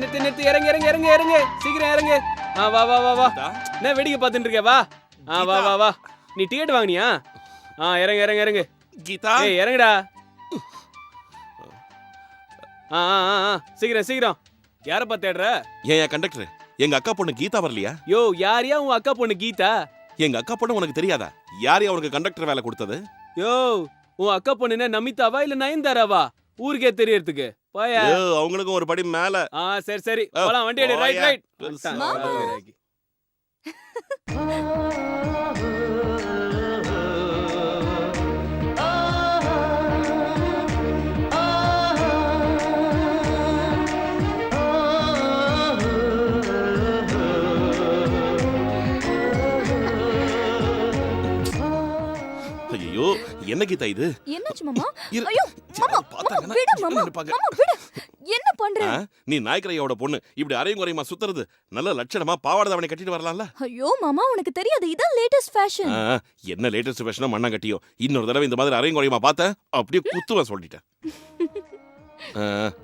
நிறுத்து நிறுத்து இறங்கு இறங்கு இறங்கு இறங்கு. சீக்கிரம் இறங்கு. ஆ வா வா வா வா. என்ன வேடிக்கை பார்த்துட்டு இருக்க வா. ஆ வா வா வா. நீ டிக்கெட் வாங்கினியா? ஆ இறங்கு இறங்கு இறங்கு. கீதா. ஏய் இறங்குடா. ஆ ஆ ஆ, ஆ. சீக்கிரம் சீக்கிரம். யாரப்பா தேடுற? ஏன் கண்டக்டர் எங்க அக்கா பொண்ணு கீதா வரலையா? யோ யாரையா உன் அக்கா பொண்ணு கீதா? எங்க அக்கா பொண்ணு உனக்கு தெரியாதா? யாரையும் அவனுக்கு கண்டக்டர் வேலை கொடுத்தது? யோ உன் அக்கா பொண்ணு என்ன நமிதாவா இல்ல நயன்தாராவா? ஊருக்கே தெரியறதுக்கு. போயா ஏ, அவங்களுக்கும் ஒரு படி மேல ஆ சரி சரி போலாம் வண்டி எடு ரைட். ரைட். மாமா. கீதா இது? என்னாச்சு மாமா. ஐயோ மாமா மாமா விடு மாமா. மாமா விடு. என்ன பண்ற? நீ நாய்க்கரையோட பொண்ணு. இப்படி அரையும் குறையுமா சுத்துறது? நல்ல லட்சணமா பாவாடை அவனை கட்டிட்டு வரலாம்ல? ஐயோ மாமா உனக்கு தெரியாது. இதான் லேட்டஸ்ட் ஃபேஷன் என்ன லேட்டஸ்ட் ஃபேஷனா மண்ணா கட்டியோ? இன்னொரு தடவை இந்த மாதிரி அரையும் குறையுமா பார்த்த? அப்படியே குத்துவேன் சொல்லிட்டேன்.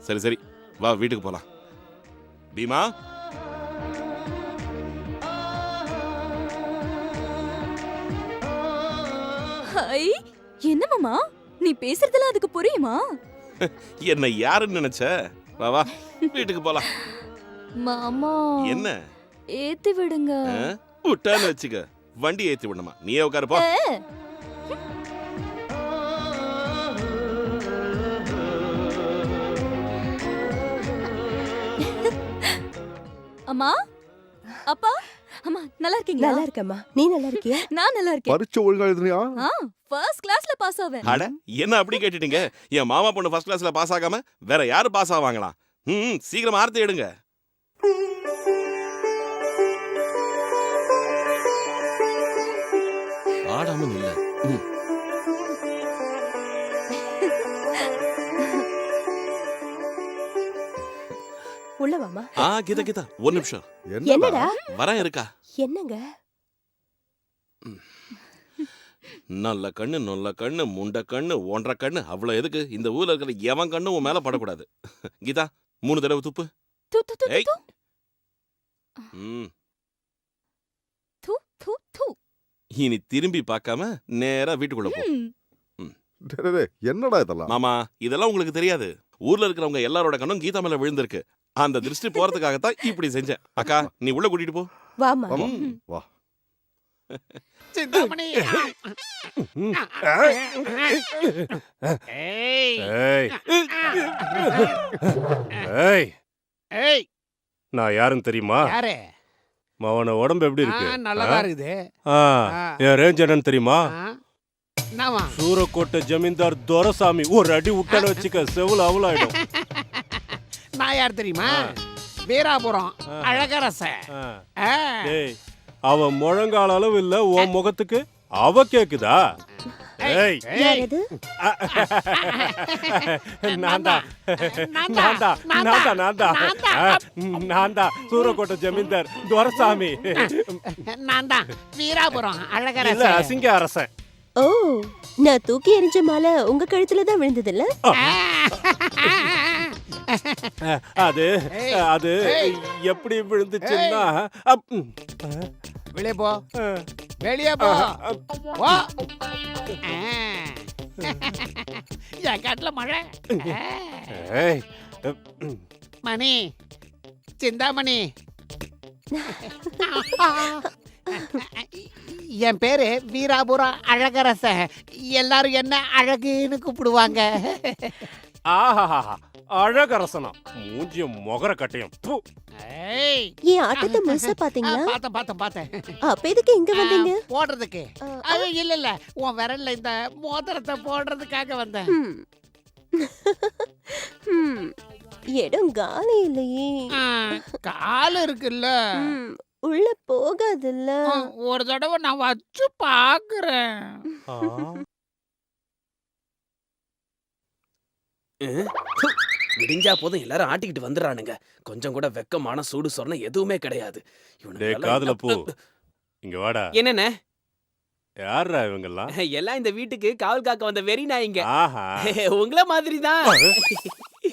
சரி சரி. வா வீட்டுக்கு போலாம். பீமா? என்ன மாமா? நீ பேசுறதெல்லாம் அதுக்கு புரியுமா? என்ன யாருன்னு நினைச்ச? வா வா வீட்டுக்கு போலாம். மாமா. என்ன? ஏத்தி விடுங்க? விட்டான்னு வச்சுக்க. வண்டி ஏத்தி விடணுமா? நீயே உட்காருப்பா ஏ, அம்மா? அப்பா? அம்மா நல்லா இருக்கீங்களா? நல்லா இருக்கம்மா. நீ நல்லா இருக்கியா? நான் நல்லா இருக்கேன். பரீட்சை ஒழுங்கா எழுதுனியா? ஆ ஃபர்ஸ்ட் கிளாஸ்ல பாஸ் ஆவேன். அட என்ன அப்படி கேட்டுட்டீங்க? என் மாமா பொண்ணு ஃபர்ஸ்ட் கிளாஸ்ல பாஸ் ஆகாம வேற யாரு பாஸ் ஆவாங்களாம் ம் சீக்கிரம் ஆர்த்தி எடுங்க. ஆடாம நில்ல. ம். உள்ள வாமா ஆ கீதா கீதா ஒரு நிமிஷம். என்னடா? வரேன் இருக்கா? என்னங்க? நல்ல கண்ணு நல்ல கண்ணு முண்ட கண்ணு ஒன்றரை கண்ணு. அவ்வளவு எதுக்கு? இந்த ஊர்ல இருக்கிற எவன் கண்ணு உன் மேல படக்கூடாது. கீதா மூணு தடவை துப்பு. து து து ஏய். து. ம். து து து. இனி திரும்பி பார்க்காம நேரா வீட்டுக்குள்ள போ. ம். டேய், டேய், டேய், என்னடா இதெல்லாம்? மாமா இதெல்லாம் உங்களுக்கு தெரியாது. ஊர்ல இருக்கிறவங்க எல்லாரோட கண்ணும் கீதா மேல விழுந்திருக்கு. அந்த திருஷ்டி போறதுக்காகத்தான் இப்படி செஞ்சேன். அக்கா நீ உள்ள கூட்டிட்டு போ. வாமா. வா. சிந்தாமணி. ஏய். ஏய். ஏய். ஏய். நான் யாருன்னு தெரியுமா? யாரு? அவன உடம்பு எப்படி இருக்கு? நல்லதா இருக்குது. என் ரேஞ்ச் என்னன்னு தெரியுமா? சூரக்கோட்டை ஜமீன்தார் துரசாமி ஒரு அடி விட்டான்னு வச்சுக்க செவுல அவலாயிடும். நான் யார் தெரியுமா. வீராபுரம். அழகரச. ஆ. ஆ. டேய் அவ முழங்கால அளவு இல்ல உன் முகத்துக்கு. அவ கேக்குதா? சூரக்கோட்டை ஜமீன்தார் துரசாமி நான் தான். வீராபுரம் அழகரச. அசிங்க அரசன். ஓ நான் தூக்கி எறிஞ்ச மாலை உங்க கழுத்துல தான் விழுந்ததுல்ல? அது அது. எப்படி விழுந்துச்சுன்னா வெளியே போ. வெளியே போ. என் காட்டுல மழை. மணி. சிந்தாமணி. என் பேரு வீராபுரம் அழகரச எல்லாரும் என்ன அழகுன்னு கூப்பிடுவாங்க. ஆஹாஹாஹா, அழகரசனா மூஞ்சியும் முகர கட்டையும். ப்பு. ஏய், என் ஆட்டத்தை முழுசா பாத்தீங்களா? பார்த்தேன் பார்த்தேன் பார்த்தேன் அப்ப எதுக்கு இங்க வந்தீங்க? போடுறதுக்கு. அது இல்ல இல்ல. உன் விரல்ல இந்த மோதிரத்தை போடுறதுக்காக வந்தேன். இடம் காலி இல்லையே. கால் இருக்குல்ல. உள்ள போகாதுல்ல. ஒரு தடவை நான் வச்சு பாக்குறேன். ஆ, விடிஞ்சா போதும் எல்லாரும் ஆட்டிக்கிட்டு வந்துடுறானுங்க. கொஞ்சம் கூட வெக்கமான சூடு சொரணை எதுவுமே கிடையாது. டேய் காதுல பூ. இங்க வாடா. என்னண்ணே யாரா இவங்கெல்லாம்? எல்லாம் இந்த வீட்டுக்கு காவல் காக்க வந்த வெறி நாய்ங்க ஆஹா. உங்கள மாதிரி தான்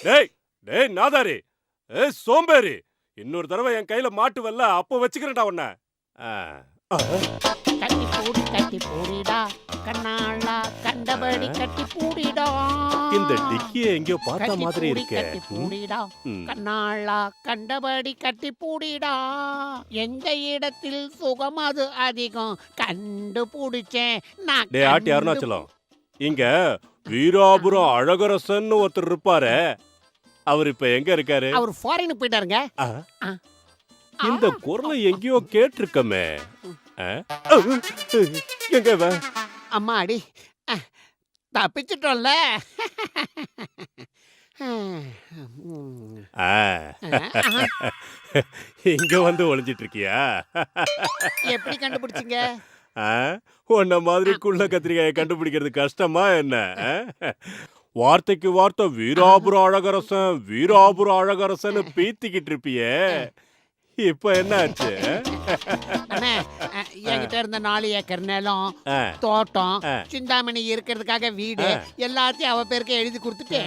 டேய் டேய் நாதாரி. ஏ சோம்பேறி. இன்னொரு தடவை என் கையில மாட்டுவல்ல அப்ப வச்சுக்கிறேன்டா உன்ன. கட்டி பூடி கட்டி பூடிடா. கண்ணாளா கண்டபடி கட்டி பூடிடா இந்த டிக்கிய எங்கேயோ பார்த்த கட்டி மாதிரி பூடி, இருக்கே. கட்டி பூடிடா. ம். கண்ணாளா கண்டபடி கட்டி பூடிடா. எந்த இடத்தில் சுகம் அது அதிகம். கண்டுபிடிச்சேன். நான் டே ஆட்டி கண்டு- அருணாச்சலம். இங்க வீராபுரம் அழகரசன் ஒருத்தர் இருப்பாரே. அவர் இப்ப எங்க இருக்காரு? அவர் ஃபாரினுக்கு போயிட்டாருங்க. ஆ, ஆ. இந்த குரலை எங்கேயோ கேட்டிருக்கமே. ஆ? எங்க இவன்? அம்மா அடி அஹ், தப்பிச்சிட்டோம்ல. ஆ, இங்க வந்து ஒளிஞ்சிட்டு இருக்கியா எப்படி கண்டுபிடிச்சீங்க? உன்ன மாதிரி குள்ள கத்திரிக்காயை கண்டுபிடிக்கிறது கஷ்டமா என்ன? வார்த்தைக்கு வார்த்தை வீராபுர அழகரசன் வீராபுர அழகரசன் பீத்திக்கிட்டு இருப்பியே இப்ப என்ன ஆச்சு? என்கிட்ட இருந்த நாலு ஏக்கர் நிலம் தோட்டம். சிந்தாமணி இருக்கிறதுக்காக வீடு. எல்லாத்தையும் அவ பேருக்கு எழுதி கொடுத்துட்டு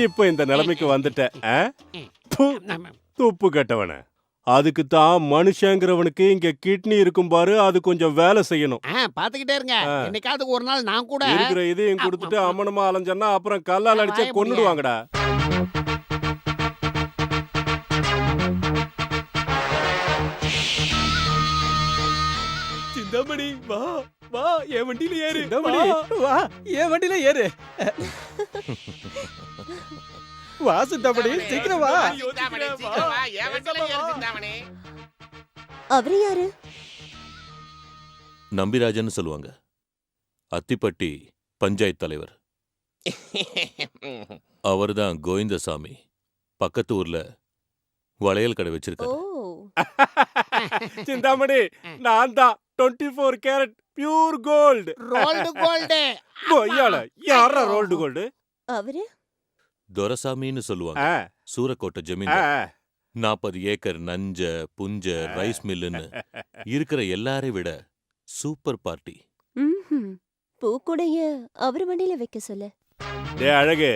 இப்ப இந்த நிலைமைக்கு வந்துட்ட ஆ? ப்பு, நம்ம- துப்பு கட்டவன அதுக்கு தான் மனுஷங்கிறவனுக்கு இங்க கிட்னி இருக்கும் பாரு அது கொஞ்சம் வேலை செய்யணும் பாத்துக்கிட்டே இருங்க. என்னைக்காவது ஒரு நாள் நான் கூட இருக்கிற இதையும் கொடுத்துட்டு ஆமா. அம்மனமா அலைஞ்சன்னா அப்புறம் கல்லால் அடிச்சே வாய சிந்தாமணி வா வா என் வண்டியில ஏறு. சிந்தாமணி, வா. என் வண்டியில ஏறு. வா சித்தாமணி சீக்கிரம் வா. சிந்தாமணி, சீக்கிரம் வா, என் வண்டியில ஏறு, சிந்தாமணி. அவரு யாரு? நம்பிராஜன்னு சொல்லுவாங்க. அத்திப்பட்டி பஞ்சாயத்து தலைவர். அவர்தான் கோவிந்தசாமி. பக்கத்து ஊர்ல வளையல் கடை ஓ. வச்சிருக்காரு சிந்தாமணி நான் தான் twenty four carat pure gold rolled gold கொய்யால யாரா ரோல்டு கோல்டு அவரு? துரசாமின்னு சொல்லுவாங்க. ஆ, சூரக்கோட்டை ஆ, ஜமீன் நாற்பது ஏக்கர் நஞ்ச புஞ்ச ரைஸ் மில்லுன்னு இருக்கிற எல்லாரை விட சூப்பர் பார்ட்டி. ம்ஹும். பூக்கூடைய அவர் வண்டியில வைக்க சொல்லு. டேய் அழகு.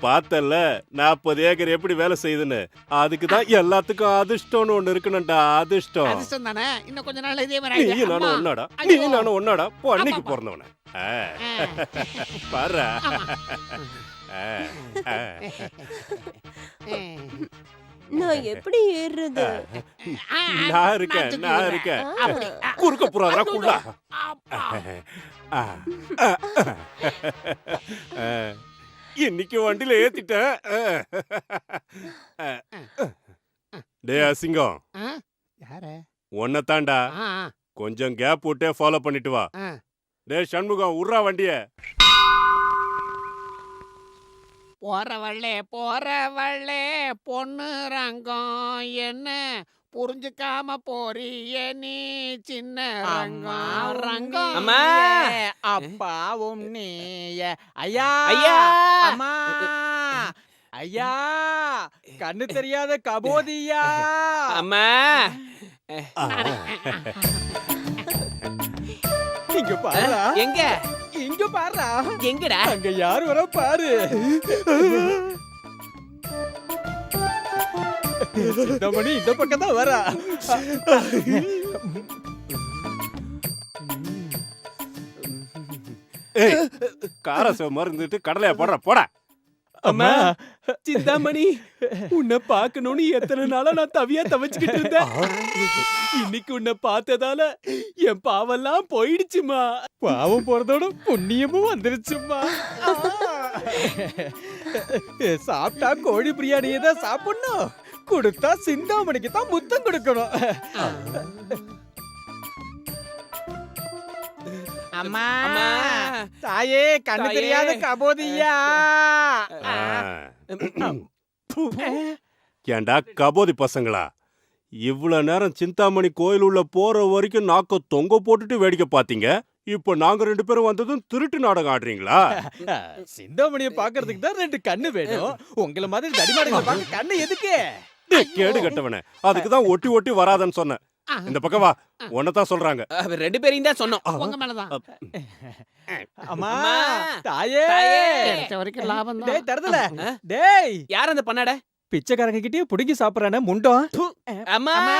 பார்த்தல்ல நாற்பது ஏக்கர் எப்படி வேலை செய்யுதுன்னு அதுக்கு தான் எல்லாத்துக்கும் அதிர்ஷ்டம்னு ஒண்ணு இருக்கணும்டா அதிர்ஷ்டம் அதிர்ஷ்டம் தானே இன்னும் கொஞ்ச நாள் இதே மாதிரி நீ ஆயிடும். நானும் அம்மா. ஒன்னாடா நீ ஐயோ. நானும் ஒன்னாடா போ அன்னைக்கு. பிறந்தவன ஆ. பாரு. நான் எப்படி ஏறுறது ஆ, ஆ, நான் இருக்கேன் தூக்கி நான் விடுறேன். இருக்கேன் ஆ. அப்படி. ஆ, குறுக்க புறாதரா குள்ளா அப்பா. ஆ. ஆ. இன்னைக்கு வண்டியில ஏத்திட்டேன். டே அசிங்கம். யாரு? உன்னை தாண்டா ஆ, ஆ, கொஞ்சம் கேப் விட்டே ஃபாலோ பண்ணிட்டு வா. டே சண்முகம் உர்றா வண்டிய. போறவள்ளே போறவள்ளே பொண்ணு ரங்கம் என்ன? புரிஞ்சுக்காம போறிய நீ சின்ன ரங்கம் ரங்கம் அம்மா. நீயே, அப்பாவும் நீய ஐயா! ஐயா. அம்மா! ஐயா! கண்ணு தெரியாத கபோதியா! அம்மா! இங்க பாருடா. எங்க? இங்க பாருடா. எங்கடா? அங்க யார் வர பாரு. சிந்தாமணி இந்த பக்கம் தான் வரா. ஏய் கார மருந்துட்டு கடலைய போடுற போடா. அம்மா சிந்தாமணி உன்னை பார்க்கணும்னு எத்தனை நாளா நான் தவியா தவிச்சுக்கிட்டு இருந்தேன். இன்னைக்கு உன்னை பார்த்ததால என் பாவெல்லாம் போயிடுச்சுமா. பாவம் போறதோட புண்ணியமும் வந்துருச்சுமா சாப்பிட்டா கோழி பிரியாணியை தான் சாப்பிடணும். கொடுத்தா சிந்தாமணிக்கு தான் முத்தம் கொடுக்கணும். அம்மா. தாயே கண்ணு. தெரியாத கபோதியா. ஆ. ஏன்டா கபோதி பசங்களா? இவ்வளவு நேரம் சிந்தாமணி கோயில் உள்ள போற வரைக்கும் நாக்க தொங்க போட்டுட்டு வேடிக்கை பாத்தீங்க இப்போ நாங்க ரெண்டு பேரும் வந்ததும் திருட்டு நாடகம் ஆடுறீங்களா? சிந்தாமணியை பாக்குறதுக்கு தான் ரெண்டு கண்ணு வேணும். உங்களை மாதிரி தடிமாடுகளை பார்க்க கண்ணு எதுக்கு? கேடு கட்டவனே. அதுக்கு தான் ஒட்டி ஒட்டி வராதன்னு சொன்னேன். இந்த பக்கம் வா. தான் சொல்றாங்க. அவர் ரெண்டு பேரையும் தான் சொன்னோம். உங்க மேலதான் அம்மா அம்மா. தாயே. தாயே. கிடைச்ச வரைக்கும் லாபம் டேய் தான் தரதுல ஆ? டேய். யார் அந்த பண்ணாட? பிச்சைக்காரங்க கிட்டயே புடுங்கி சாப்பிடறானே முண்டம். அம்மா. அம்மா.